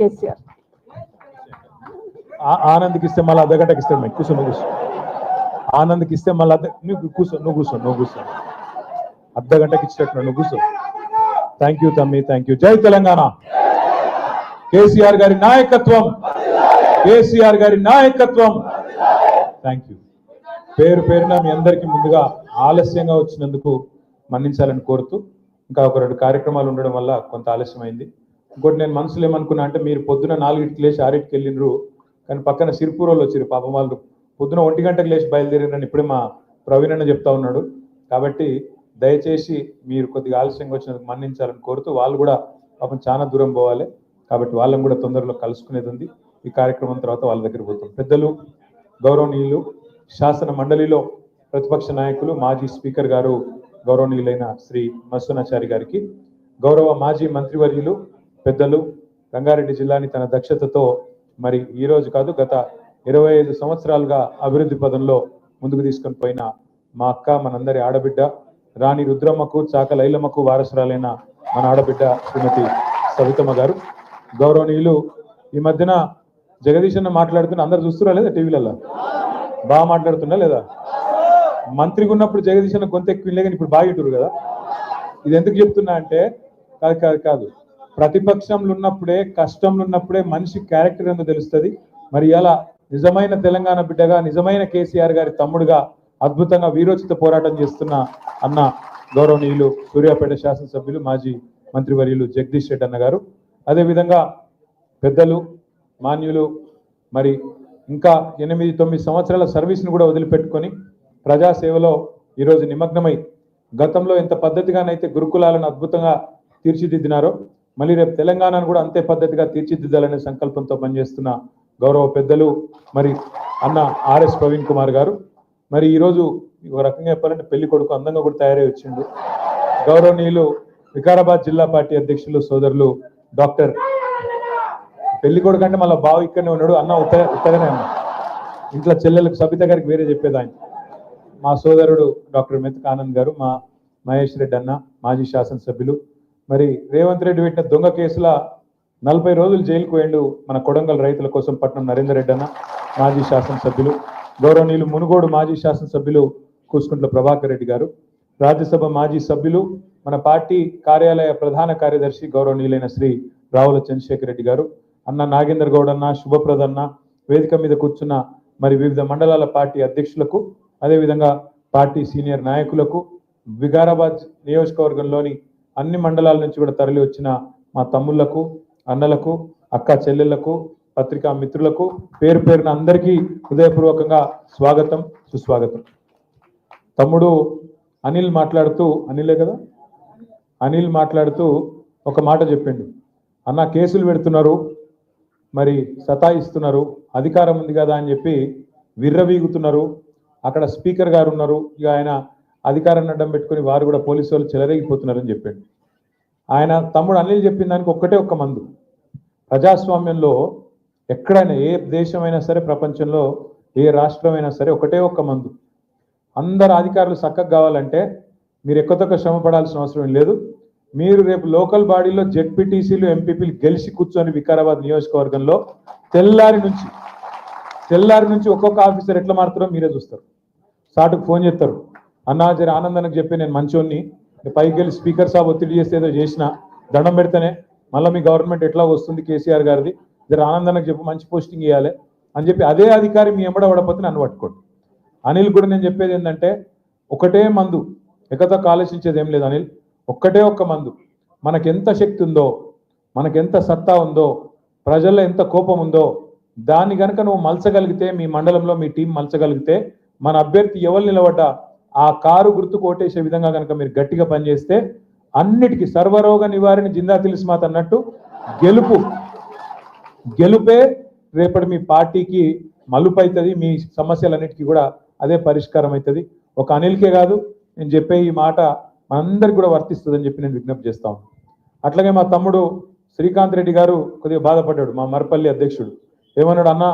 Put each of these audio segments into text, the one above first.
కేసీఆర్. ఆనంద్కి ఇస్తే మళ్ళీ అర్ధగంటకి ఇస్తాడు మీకు కూర్చో నువ్వు కూర్చో. ఆనంద్కి ఇస్తే మళ్ళీ అర్ధ నువ్వు కూర్చో నువ్వు కూర్చో నువ్వు కూర్చో. అర్ధ గంటకి నువ్వు కూర్చో. థ్యాంక్ యూ తమ్మి థ్యాంక్ యూ జై తెలంగాణ. కేసీఆర్ గారి నాయకత్వం. కేసీఆర్ గారి నాయకత్వం. థ్యాంక్ యూ పేరు పేరున మీ అందరికీ ముందుగా ఆలస్యంగా వచ్చినందుకు మన్నించాలని కోరుతూ ఇంకా ఒక రెండు కార్యక్రమాలు ఉండడం వల్ల కొంత ఆలస్యమైంది. ఇంకోటి నేను మనసులో ఏమనుకున్నా అంటే మీరు పొద్దున నాలుగింటికి లేచి ఆరింటికి వెళ్ళినరు కానీ పక్కన సిరిపూర్ వాళ్ళు వచ్చారు పాపం వాళ్ళు. పొద్దున ఒంటి గంటకు లేచి బయలుదేరినని ఇప్పుడే మా ప్రవీణ్ అన్న చెప్తా ఉన్నాడు. కాబట్టి దయచేసి మీరు కొద్దిగా ఆలస్యంగా వచ్చినందుకు మన్నించాలని కోరుతూ వాళ్ళు కూడా పాపం చాలా దూరం పోవాలి. కాబట్టి వాళ్ళని కూడా తొందరలో కలుసుకునేది ఉంది. ఈ కార్యక్రమం తర్వాత వాళ్ళ దగ్గర పోతాం. పెద్దలు గౌరవనీయులు శాసన మండలిలో ప్రతిపక్ష నాయకులు మాజీ స్పీకర్ గారు గౌరవనీయులైన శ్రీ మత్స్వనాచారి గారికి గౌరవ మాజీ మంత్రివర్యులు పెద్దలు రంగారెడ్డి జిల్లాని తన దక్షతతో మరి ఈ రోజు కాదు గత ఇరవై ఐదు సంవత్సరాలుగా అభివృద్ధి పదంలో ముందుకు తీసుకొని పోయిన మా అక్క మనందరి ఆడబిడ్డ రాణి రుద్రమ్మకు చాక లైలమ్మకు వారసురాలైన మన ఆడబిడ్డ శ్రీమతి సవితమ్మ గారు. గౌరవనీయులు ఈ మధ్యన జగదీశన్న మాట్లాడుతున్న అందరు చూస్తున్నా లేదా టీవీలలో బాగా మాట్లాడుతున్నా లేదా? మంత్రిగా ఉన్నప్పుడు జగదీశన్న అన్న కొంత ఎక్కువ కానీ ఇప్పుడు బాగా ఇటురు కదా. ఇది ఎందుకు చెప్తున్నా అంటే కాదు కాదు కాదు. ప్రతిపక్షంలో ఉన్నప్పుడే కష్టంలో ఉన్నప్పుడే మనిషి క్యారెక్టర్ ఏందో తెలుస్తుంది. మరి ఇలా నిజమైన తెలంగాణ బిడ్డగా నిజమైన కేసీఆర్ గారి తమ్ముడుగా అద్భుతంగా వీరోచిత పోరాటం చేస్తున్న అన్న గౌరవనీయులు సూర్యాపేట శాసనసభ్యులు మాజీ మంత్రివర్యులు జగదీష్ రెడ్డి అన్న గారు. అదేవిధంగా పెద్దలు మాన్యులు మరి ఇంకా ఎనిమిది తొమ్మిది సంవత్సరాల సర్వీస్ను కూడా వదిలిపెట్టుకొని ప్రజాసేవలో ఈరోజు నిమగ్నమై గతంలో ఎంత పద్ధతిగానైతే గురుకులాలను అద్భుతంగా తీర్చిదిద్దినారో మళ్ళీ రేపు తెలంగాణను కూడా అంతే పద్ధతిగా తీర్చిదిద్దాలనే సంకల్పంతో పనిచేస్తున్న గౌరవ పెద్దలు మరి అన్న ఆర్ఎస్ ప్రవీణ్ కుమార్ గారు. మరి ఈరోజు ఒక రకంగా చెప్పాలంటే పెళ్ళి కొడుకు అందంగా కూడా తయారై వచ్చిండు. గౌరవనీయులు వికారాబాద్ జిల్లా పార్టీ అధ్యక్షులు సోదరులు డాక్టర్ పెళ్ళి కొడుకు అంటే మళ్ళీ బావ ఇక్కడనే ఉన్నాడు. అన్న ఉత్తర ఉత్తరనే అన్న. ఇంట్లో చెల్లెలకు సబిత గారికి వేరే చెప్పేది ఆయన. మా సోదరుడు డాక్టర్ మెతక్ ఆనంద్ గారు మా మహేష్ రెడ్డి అన్న మాజీ శాసనసభ్యులు మరి రేవంత్ రెడ్డి పెట్టిన దొంగ కేసుల నలభై రోజులు జైలుకు పోయిండు మన కొడంగల్ రైతుల కోసం పట్నం నరేందర్ రెడ్డి అన్న మాజీ శాసనసభ్యులు. గౌరవనీయులు మునుగోడు మాజీ శాసనసభ్యులు కూసుకుంట్ల ప్రభాకర్ రెడ్డి గారు. రాజ్యసభ మాజీ సభ్యులు మన పార్టీ కార్యాలయ ప్రధాన కార్యదర్శి గౌరవనీయులైన శ్రీ రావుల చంద్రశేఖర్ రెడ్డి గారు అన్న నాగేందర్ గౌడ్ అన్న శుభప్రద్ అన్న వేదిక మీద కూర్చున్న మరి వివిధ మండలాల పార్టీ అధ్యక్షులకు అదేవిధంగా పార్టీ సీనియర్ నాయకులకు వికారాబాద్ నియోజకవర్గంలోని అన్ని మండలాల నుంచి కూడా తరలి వచ్చిన మా తమ్ముళ్ళకు అన్నలకు అక్క చెల్లెళ్ళకు పత్రికా మిత్రులకు పేరు పేరున అందరికీ హృదయపూర్వకంగా స్వాగతం సుస్వాగతం. తమ్ముడు అనిల్ మాట్లాడుతూ అనిలే కదా? అనిల్ మాట్లాడుతూ ఒక మాట చెప్పిండు. అన్న కేసులు పెడుతున్నారు మరి సతాయిస్తున్నారు అధికారం ఉంది కదా? అని చెప్పి విర్రవీగుతున్నారు. అక్కడ స్పీకర్ గారు ఉన్నారు. ఇక ఆయన అధికారాన్ని అడ్డం పెట్టుకుని వారు కూడా పోలీసు వాళ్ళు చెలరేగిపోతున్నారని చెప్పాడు. ఆయన తమ్ముడు అనిల్ చెప్పిన దానికి ఒక్కటే ఒక్క మందు. ప్రజాస్వామ్యంలో ఎక్కడైనా ఏ దేశమైనా సరే ప్రపంచంలో ఏ రాష్ట్రమైనా సరే ఒకటే ఒక్క మందు. అందరు అధికారులు చక్కగా కావాలంటే మీరు ఎక్కువ శ్రమ పడాల్సిన అవసరం లేదు. మీరు రేపు లోకల్ బాడీలో జెడ్పీటీసీలు ఎంపీపీలు గెలిచి కూర్చొని వికారాబాద్ నియోజకవర్గంలో తెల్లారి నుంచి తెల్లారి నుంచి ఒక్కొక్క ఆఫీసర్ ఎట్లా మారుతారో మీరే చూస్తారు. సాటుకు ఫోన్ చేస్తారు. అన్నా జర ఆనందానికి చెప్పి నేను మంచోన్ని. పైకి వెళ్ళి స్పీకర్ సాబ్ ఒత్తిడి చేస్తే ఏదో చేసిన దండం పెడితేనే మళ్ళీ మీ గవర్నమెంట్ ఎట్లా వస్తుంది కేసీఆర్ గారిది? జర ఆనందానికి చెప్పి మంచి పోస్టింగ్ ఇవ్వాలి అని చెప్పి అదే అధికారి మీ ఎంబడ పడపోతే నన్ను పట్టుకోండి. అనిల్ కూడా నేను చెప్పేది ఏంటంటే ఒకటే మందు ఎక్కతో ఆలోచించేది ఏం లేదు అనిల్. ఒక్కటే ఒక్క మందు. మనకెంత శక్తి ఉందో మనకెంత సత్తా ఉందో ప్రజల్లో ఎంత కోపం ఉందో దాన్ని కనుక నువ్వు మలచగలిగితే మీ మండలంలో మీ టీం మలచగలిగితే మన అభ్యర్థి ఎవరు నిలబడ్డా ఆ కారు గుర్తు కోటేసే విధంగా కనుక మీరు గట్టిగా పనిచేస్తే అన్నిటికీ సర్వరోగ నివారణ జిందా తిలిస్మాత్ అన్నట్టు గెలుపు. గెలుపే రేపటి మీ పార్టీకి మలుపు అవుతుంది మీ సమస్యలన్నిటికీ కూడా అదే పరిష్కారం అవుతుంది ఒక అనిల్కే కాదు నేను చెప్పే ఈ మాట మనందరికి కూడా వర్తిస్తుందని చెప్పి నేను విజ్ఞప్తి చేస్తాను అట్లాగే మా తమ్ముడు శ్రీకాంత్ రెడ్డి గారు కొద్దిగా బాధపడ్డాడు మా మరపల్లి అధ్యక్షుడు. ఏమన్నాడు అన్న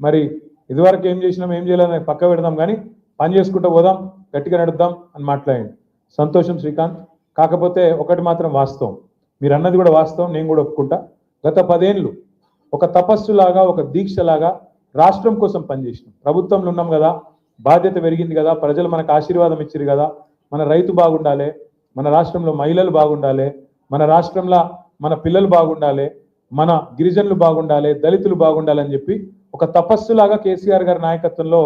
మరి ఇదివరకు ఏం చేసినాం ఏం చేయాలని పక్క పెడదాం కానీ పని చేసుకుంటూ పోదాం గట్టిగా నడుద్దాం అని మాట్లాడండి సంతోషం శ్రీకాంత్. కాకపోతే ఒకటి మాత్రం వాస్తవం. మీరు అన్నది కూడా వాస్తవం నేను కూడా ఒప్పుకుంటా. గత పదేళ్ళు ఒక తపస్సులాగా ఒక దీక్షలాగా రాష్ట్రం కోసం పనిచేసినాం. ప్రభుత్వంలో ఉన్నాం కదా బాధ్యత పెరిగింది కదా ప్రజలు మనకు ఆశీర్వాదం ఇచ్చారు కదా మన రైతు బాగుండాలి మన రాష్ట్రంలో మహిళలు బాగుండాలి మన రాష్ట్రంలో మన పిల్లలు బాగుండాలి మన గిరిజనులు బాగుండాలి దళితులు బాగుండాలని చెప్పి ఒక తపస్సులాగా కేసీఆర్ గారి నాయకత్వంలో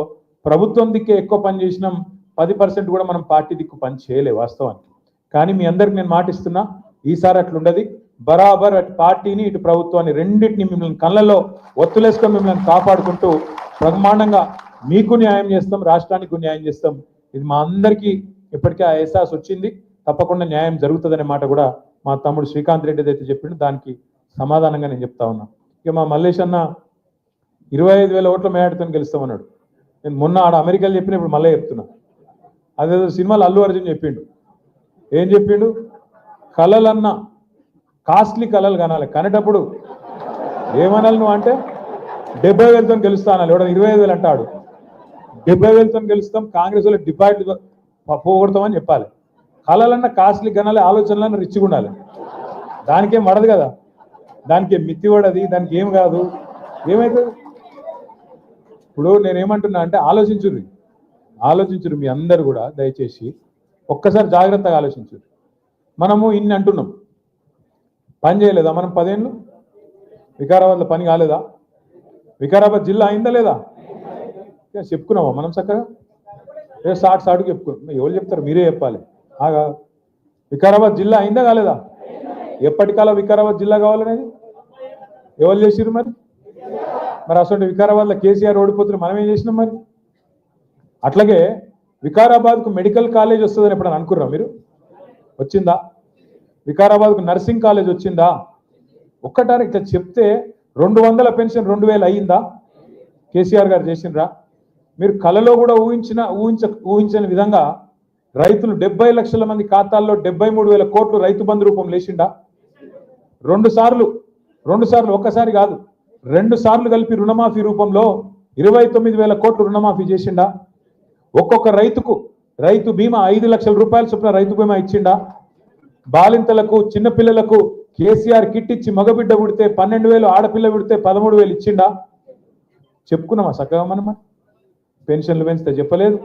ప్రభుత్వం దిక్కే ఎక్కువ పని చేసినాం పది పర్సెంట్ కూడా మనం పార్టీ దిక్కు పని చేయలే వాస్తవానికి. కానీ మీ అందరికి నేను మాటిస్తున్నా ఈసారి అట్లుండదు. బరాబర్ అటు పార్టీని ఇటు ప్రభుత్వాన్ని రెండింటిని మిమ్మల్ని కళ్ళల్లో ఒత్తులేసుకొని మిమ్మల్ని కాపాడుకుంటూ బ్రహ్మాండంగా మీకు న్యాయం చేస్తాం రాష్ట్రానికి న్యాయం చేస్తాం. ఇది మా అందరికీ ఇప్పటికే ఆ ఎహసాస్ వచ్చింది. తప్పకుండా న్యాయం జరుగుతుందనే మాట కూడా మా తమ్ముడు శ్రీకాంత్ రెడ్డి అయితే చెప్పిండు. దానికి సమాధానంగా నేను చెప్తా ఉన్నా. ఇక మా మల్లేష్ అన్న ఇరవై ఐదు వేల ఓట్ల మేడతో గెలుస్తామన్నాడు. నేను మొన్న ఆడ అమెరికాలో చెప్పినప్పుడు మళ్ళీ చెప్తున్నా. అదేదో సినిమాలు అల్లు అర్జున్ చెప్పిండు. ఏం చెప్పిండు? కళలన్నా కాస్ట్లీ కళలు కనాలి. కనేటప్పుడు ఏమనాలి నువ్వు అంటే డెబ్బై వేలతో గెలుస్తా అనాలి. ఎవడో ఇరవై ఐదు వేలు అంటాడు. డెబ్బై వేలతో గెలుస్తాం కాంగ్రెస్ వాళ్ళు డిపాయిట్ పోగొడతామని చెప్పాలి. కళలన్నా కాస్ట్లీ కనాలి ఆలోచనలన్నా రిచ్గా ఉండాలి. దానికేం పడదు కదా. దానికి మిత్తి పడది దానికి ఏం కాదు. ఏమవుతుంది ఇప్పుడు నేనేమంటున్నా అంటే ఆలోచించుంది ఆలోచించరు మీ అందరు కూడా దయచేసి. ఒక్కసారి జాగ్రత్తగా ఆలోచించురు. మనము ఇన్ని అంటున్నాం. పని చేయలేదా మనం పదేళ్ళు? వికారాబాద్లో పని కాలేదా? వికారాబాద్ జిల్లా అయిందా లేదా? చెప్పుకున్నావా మనం చక్కగా? ఏ సాట్ సాటుకు చెప్పుకున్నాం. ఎవరు చెప్తారు? మీరే చెప్పాలి. ఆగా వికారాబాద్ జిల్లా అయిందా కాలేదా? ఎప్పటికాల వికారాబాద్ జిల్లా కావాలనేది? ఎవరు చేసిరు మరి? మరి అసలు వికారాబాద్లో కేసీఆర్ ఓడిపోతున్నారు మనం ఏం చేసినాం మరి? అట్లాగే వికారాబాద్కు మెడికల్ కాలేజ్ వస్తుందని ఎప్పుడైనా అనుకుర్రా మీరు? వచ్చిందా? వికారాబాద్కు నర్సింగ్ కాలేజ్ వచ్చిందా? ఒక్కటారి ఇట్లా చెప్తే రెండు వందల పెన్షన్ రెండు వేలు అయ్యిందా? కేసీఆర్ గారు చేసిండ్రా? మీరు కలలో కూడా ఊహించిన ఊహించ ఊహించని విధంగా రైతులు డెబ్బై లక్షల మంది ఖాతాల్లో డెబ్బై మూడు వేల కోట్లు రైతు బంధు రూపం లేచిండా రెండు సార్లు రెండు సార్లు ఒక్కసారి కాదు రెండు సార్లు కలిపి రుణమాఫీ రూపంలో ఇరవై తొమ్మిది వేల కోట్లు రుణమాఫీ చేసిండా? ఒక్కొక్క రైతుకు రైతు బీమా ఐదు లక్షల రూపాయల చొప్పున రైతు బీమా ఇచ్చిండా? బాలింతలకు చిన్నపిల్లలకు కేసీఆర్ కిట్ ఇచ్చి మగబిడ్డ పుడితే పన్నెండు వేలు ఆడపిల్ల పుడితే పదమూడు వేలు ఇచ్చిండా? చెప్పుకున్నామా చక్కగా మనం పెన్షన్లు పెంచితే చెప్పలేదు.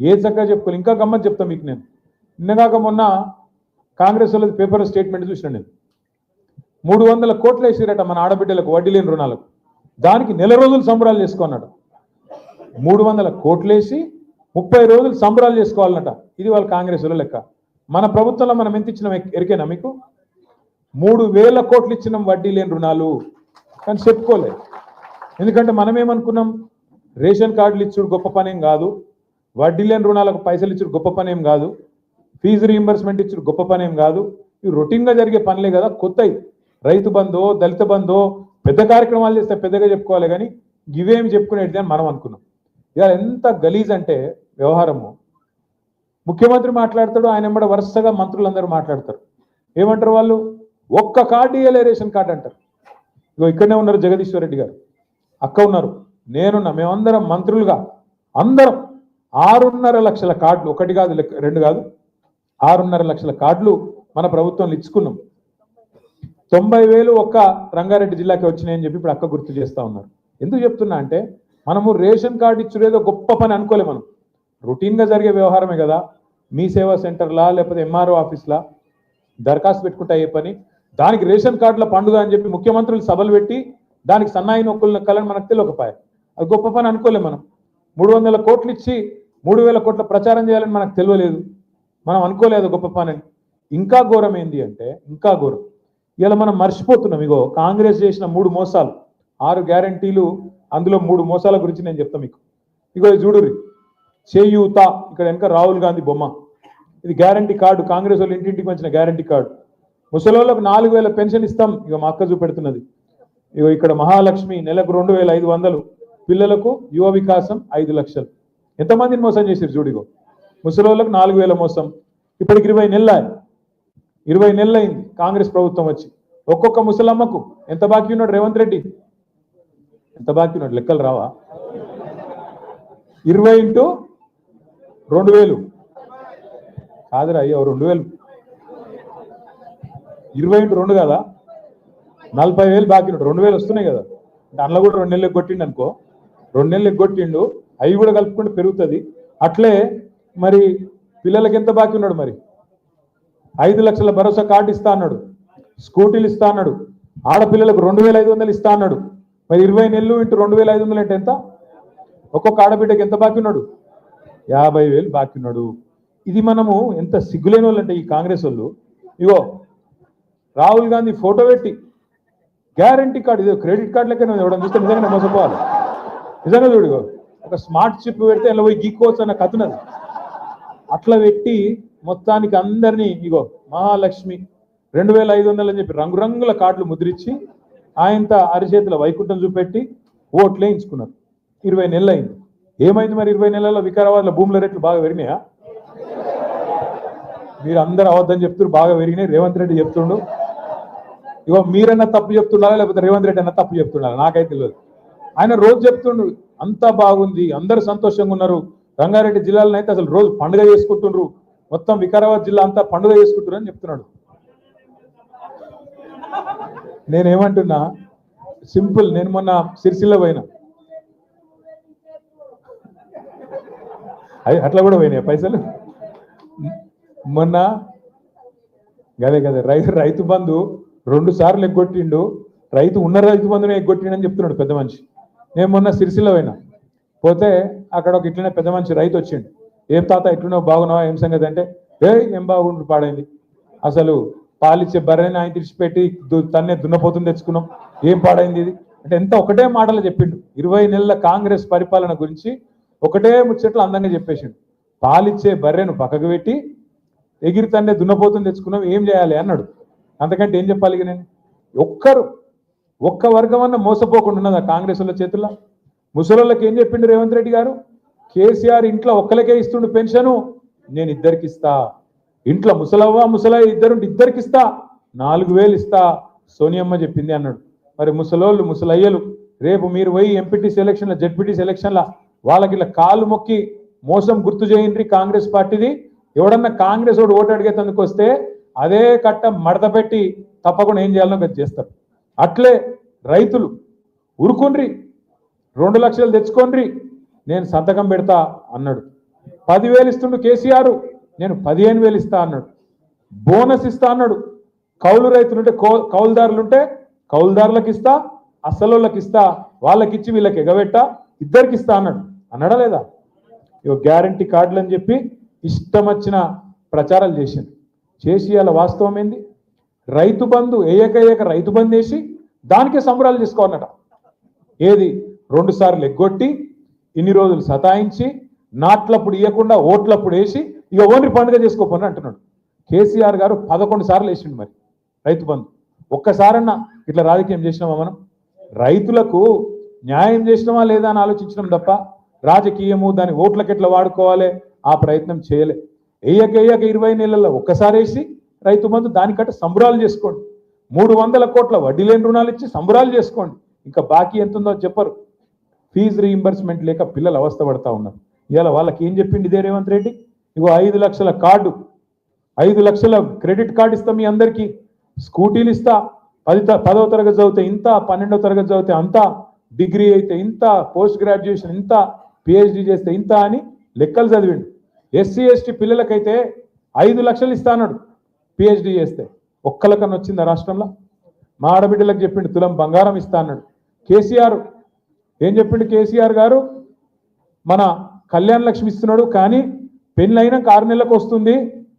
ఏ చక్కగా చెప్పుకోలేదు ఇంకా గమ్మత్ చెప్తా మీకు నేను. నిన్నగాక మొన్న కాంగ్రెస్ వాళ్ళది పేపర్ స్టేట్మెంట్ చూసిన నేను. మూడు వందల కోట్లు వేసిరట మన ఆడబిడ్డలకు వడ్డీ లేని రుణాలకు. దానికి నెల రోజులు సంబరాలు చేసుకున్నాడు. మూడు వందల కోట్లు వేసి ముప్పై రోజులు సంబరాలు చేసుకోవాలన్నట. ఇది వాళ్ళ కాంగ్రెస్లో లెక్క. మన ప్రభుత్వంలో మనం ఎంత ఇచ్చినాం ఎరికేనా మీకు? మూడు వేల కోట్లు ఇచ్చినాం వడ్డీ లేని రుణాలు. కానీ చెప్పుకోలే. ఎందుకంటే మనం ఏమనుకున్నాం? రేషన్ కార్డులు ఇచ్చుడు గొప్ప పనేం కాదు. వడ్డీ లేని రుణాలకు పైసలు ఇచ్చుడు గొప్ప పనేం కాదు. ఫీజు రీయింబర్స్మెంట్ ఇచ్చుడు గొప్ప పనేం కాదు. ఇవి రొటీన్గా జరిగే పనులే కదా కొత్తవి రైతు బంధో దళిత బంధో పెద్ద కార్యక్రమాలు చేస్తే పెద్దగా చెప్పుకోవాలి కానీ ఇవేమి చెప్పుకునేది అని మనం అనుకున్నాం. ఇక ఎంత గలీజ్ అంటే వ్యవహారము. ముఖ్యమంత్రి మాట్లాడతాడు ఆయన వెంబడ వరుసగా మంత్రులందరూ మాట్లాడతారు. ఏమంటారు వాళ్ళు? ఒక్క కార్డు ఇయ్యలే రేషన్ కార్డు అంటారు. ఇగో ఇక్కడనే ఉన్నారు జగదీశ్వర్ రెడ్డి గారు. అక్క ఉన్నారు. నేనున్నా మేమందరం మంత్రులుగా అందరం ఆరున్నర లక్షల కార్డులు ఒకటి కాదు లెక్క- రెండు కాదు ఆరున్నర లక్షల కార్డులు మన ప్రభుత్వంలో ఇచ్చుకున్నాం. తొంభై వేలు ఒక్క రంగారెడ్డి జిల్లాకి వచ్చినాయని చెప్పి ఇప్పుడు అక్క గుర్తు చేస్తా ఉన్నారు. ఎందుకు చెప్తున్నా అంటే మనము రేషన్ కార్డు ఇచ్చుడేదో గొప్ప పని అనుకోలే మనం. రొటీన్గా జరిగే వ్యవహారమే కదా. మీ సేవా సెంటర్లా లేకపోతే ఎంఆర్ఓ ఆఫీస్లా దరఖాస్తు పెట్టుకుంటా అయ్యే పని. దానికి రేషన్ కార్డుల పండుగ అని చెప్పి ముఖ్యమంత్రులు సభలు పెట్టి దానికి సన్నాయి నొక్కులు నొక్కాలని మనకు తెలియకపోయా అది గొప్ప పని అనుకోలే మనం. మూడు వందల కోట్లు ఇచ్చి మూడు వేల కోట్ల ప్రచారం చేయాలని మనకు తెలియలేదు. మనం అనుకోలేదు గొప్ప పని అని. ఇంకా ఘోరం ఏంటి అంటే ఇంకా ఘోరం. ఇలా మనం మర్చిపోతున్నాం. ఇగో కాంగ్రెస్ చేసిన మూడు మోసాలు. ఆరు గ్యారంటీలు అందులో మూడు మోసాల గురించి నేను చెప్తాను మీకు. ఇగో చూడురి చూడుర్రి. చేయూత ఇక్కడ వెనక రాహుల్ గాంధీ బొమ్మ. ఇది గ్యారంటీ కార్డు కాంగ్రెస్ వాళ్ళు ఇంటింటికి వచ్చిన గ్యారంటీ కార్డు ముసలోళ్ళకు నాలుగు వేల పెన్షన్ ఇస్తాం. ఇక మా అక్క చూపెడుతున్నది. ఇగో ఇక్కడ మహాలక్ష్మి నెలకు రెండు వేల ఐదు వందలు. పిల్లలకు యువ వికాసం ఐదు లక్షలు. ఎంతమందిని మోసం చేశారు చూడిగో ముసలోళ్ళకు నాలుగు వేల మోసం. ఇప్పటికి ఇరవై నెలల ఇరవై నెలలైంది కాంగ్రెస్ ప్రభుత్వం వచ్చి. ఒక్కొక్క ముసలమ్మకు ఎంత బాకీ ఉన్నాడు? రేవంత్ రెడ్డి. ఎంత బాకీ ఉన్నాడు లెక్కలు రావా? ఇరవై ఇంటూ రెండు వేలు. కాదురా అయ్యో రెండు వేలు. ఇరవై ఇంటూ రెండు కదా? నలభై వేలు బాకీ ఉన్నాడు రెండు వేలు వస్తున్నాయి కదా. దానిలో కూడా రెండు నెలలు కొట్టిండు అనుకో. రెండు నెలలు కొట్టిండు. అవి కూడా కలుపుకుంటే పెరుగుతుంది. అట్లే మరి పిల్లలకి ఎంత బాకీ ఉన్నాడు మరి? ఐదు లక్షల భరోసా కార్డు ఇస్తా అన్నాడు. స్కూటీలు ఇస్తా అన్నాడు. ఆడపిల్లలకు రెండు వేల ఐదు వందలు ఇస్తా అన్నాడు. మరి ఇరవై నెలలు ఇంటూ రెండు వేల ఐదు వందలు అంటే ఎంత? ఒక్కొక్క ఆడబిడ్డకి ఎంత బాకీ ఉన్నాడు? యాభై వేలు బాకీ ఉన్నాడు. ఇది మనము ఎంత సిగ్గులేని వాళ్ళు అంటే ఈ కాంగ్రెస్ వాళ్ళు. ఇగో రాహుల్ గాంధీ ఫోటో పెట్టి గ్యారంటీ కార్డు ఇది క్రెడిట్ కార్డు లెక్క ఇవ్వడం చూస్తే నిజంగా మోసపోవాలి. నిజంగా చూడు ఒక స్మార్ట్ చిప్ పెడితే ఇలా పోయి గీక్కోవచ్చు అన్న కథనది అట్లా పెట్టి మొత్తానికి అందరినీ ఇగో మహాలక్ష్మి రెండు వేల ఐదు వందలు అని చెప్పి రంగురంగుల కార్డులు ముద్రించి ఆయంత అరిచేతుల వైకుంఠం చూపెట్టి ఓట్లు వేయించుకున్నారు. ఇరవై నెలలు అయింది ఏమైంది మరి ఇరవై నెలల్లో వికారాబాద్లో భూముల రేట్లు బాగా పెరిగినాయా? మీరు అందరు అవద్దని చెప్తున్నారు బాగా పెరిగినాయి. రేవంత్ రెడ్డి చెప్తుండు. ఇగో మీరన్నా తప్పు చెప్తున్నారా? లేకపోతే రేవంత్ రెడ్డి అన్న తప్పు చెప్తున్నారా? నాకైతే తెలియదు. ఆయన రోజు చెప్తుండు అంతా బాగుంది అందరూ సంతోషంగా ఉన్నారు. రంగారెడ్డి జిల్లాలో అయితే అసలు రోజు పండుగ చేసుకుంటుండ్రు. మొత్తం వికారాబాద్ జిల్లా అంతా పండుగ చేసుకుంటున్నారు అని చెప్తున్నాడు. నేనేమంటున్నా సింపుల్ నేను మొన్న సిరిసిల్ల పోయినా. అట్లా కూడా పోయినాయి పైసలు? మొన్న గదే గదే రైతు రైతు బంధు రెండు సార్లు ఎగ్గొట్టిండు. రైతు ఉన్న రైతు బంధుని ఎగ్గొట్టిండు అని చెప్తున్నాడు పెద్ద మనిషి. నేను మొన్న సిరిసిల్ల పోయినా. పోతే అక్కడ ఒక ఇట్లనే పెద్ద మనిషి రైతు వచ్చిండు. ఏం తాత ఎట్లున్నావు? బాగున్నావా? ఏం సంగతి అంటే ఏ ఏం బాగుండు పాడైంది. అసలు పాలిచ్చే బర్రెని ఆయన తెరిచిపెట్టి తన్నే దున్నపోతుంది తెచ్చుకున్నాం. ఏం పాడైంది ఇది? అంటే ఎంత ఒకటే మాటలు చెప్పిండు. ఇరవై నెలల కాంగ్రెస్ పరిపాలన గురించి ఒకటే ముచ్చట్లు అందంగా చెప్పేసిండు. పాలిచ్చే బర్రెను పక్కకు పెట్టి ఎగిరి తన్నే దున్నపోతుంది తెచ్చుకున్నాం ఏం చేయాలి అన్నాడు. అంతకంటే ఏం చెప్పాలి నేను? ఒక్కరు ఒక్క వర్గం అన్న మోసపోకుండా ఉన్నదా కాంగ్రెస్ వాళ్ళ చేతుల్లో? ముసలోళ్ళకి ఏం చెప్పిండు రేవంత్ రెడ్డి గారు? కేసీఆర్ ఇంట్లో ఒక్కరికే ఇస్తుండు పెన్షను నేను ఇద్దరికి ఇస్తా. ఇంట్లో ముసలవ్వ ముసలయ్య ఇద్దరు ఇద్దరికి ఇస్తా నాలుగు వేలు ఇస్తా సోనియమ్మ చెప్పింది అన్నాడు. మరి ముసలోళ్ళు ముసలయ్యలు రేపు మీరు పోయి ఎంపీటీ సెలక్షన్ల జడ్పీటీ సెలక్షన్ల వాళ్ళకి ఇలా కాలు మొక్కి మోసం గుర్తు చేయండి కాంగ్రెస్ పార్టీది. ఎవడన్నా కాంగ్రెస్ వాడు ఓటు అడిగేందుకు వస్తే అదే కట్ట మడత పెట్టి తప్పకుండా ఏం చేయాలో అది చేస్తారు. అట్లే రైతులు ఉరుకుండ్రి రెండు లక్షలు తెచ్చుకోండి నేను సంతకం పెడతా అన్నాడు. పదివేలు ఇస్తుండు కేసీఆర్. నేను పదిహేను వేలు ఇస్తా అన్నాడు. బోనస్ ఇస్తా అన్నాడు. కౌలు రైతులుంటే కౌ- కౌలుదారులుంటే కౌలుదారులకు ఇస్తా అసలోళ్ళకి ఇస్తా వాళ్ళకి ఇచ్చి వీళ్ళకి ఎగబెట్టా ఇద్దరికి ఇస్తా అన్నాడు. అన్నాడా లేదా? ఇక గ్యారంటీ కార్డులు అని చెప్పి ఇష్టం వచ్చిన ప్రచారాలు చేసింది చేసి అలా వాస్తవం ఏంది? రైతు బంధు ఏయక ఏక రైతు బంధు వేసి దానికే సంబరాలు చేసుకోవాలన్నట. ఏది? రెండు సార్లు ఎగ్గొట్టి ఇన్ని రోజులు సతాయించి నాట్లప్పుడు ఇవ్వకుండా ఓట్లప్పుడు వేసి ఇక ఓన్లీ పండుగ చేసుకోపోని అంటున్నాడు. కేసీఆర్ గారు పదకొండు సార్లు వేసిండు మరి రైతు బంధు. ఒక్కసారన్నా ఇట్లా రాజకీయం చేసినామా మనం? రైతులకు న్యాయం చేసినామా లేదా అని ఆలోచించడం తప్ప రాజకీయము దాని ఓట్లకి ఎట్లా వాడుకోవాలి? ఆ ప్రయత్నం చేయలే. వేయక వేయక ఇరవై నెలల్లో ఒక్కసారి వేసి రైతు బంధు దానికంటే సంబరాలు చేసుకోండి. మూడు వందల కోట్ల వడ్డీ లేని రుణాలు ఇచ్చి సంబరాలు చేసుకోండి. ఇంకా బాకీ ఎంత ఉందో చెప్పరు. ఫీజు రీఇంబర్స్మెంట్ లేక పిల్లలు అవస్థ పడతా ఉన్నారు ఇవాళ వాళ్ళకి ఏం చెప్పింది ఇదే రేవంత్ రెడ్డి? ఇగో ఐదు లక్షల కార్డు ఐదు లక్షల క్రెడిట్ కార్డు ఇస్తా మీ అందరికీ. స్కూటీలు ఇస్తా పది త- పదవ తరగతి చదివితే ఇంత పన్నెండవ తరగతి చదివితే అంత డిగ్రీ అయితే ఇంత పోస్ట్ గ్రాడ్యుయేషన్ ఇంత పిహెచ్డి చేస్తే ఇంత అని లెక్కలు చదివిండు. ఎస్సీ ఎస్టీ పిల్లలకైతే ఐదు లక్షలు ఇస్తానడు పిహెచ్డి చేస్తే. ఒక్కలకన్నా వచ్చిందా రాష్ట్రంలో? మా ఆడబిడ్డలకు చెప్పిండు తులం బంగారం ఇస్తా అన్నాడు. కేసీఆర్ ఏం చెప్పిండు కేసీఆర్ గారు? మన కళ్యాణ లక్ష్మి ఇస్తున్నాడు కానీ పెళ్ళి అయినాక ఆరు నెలలకు వస్తుంది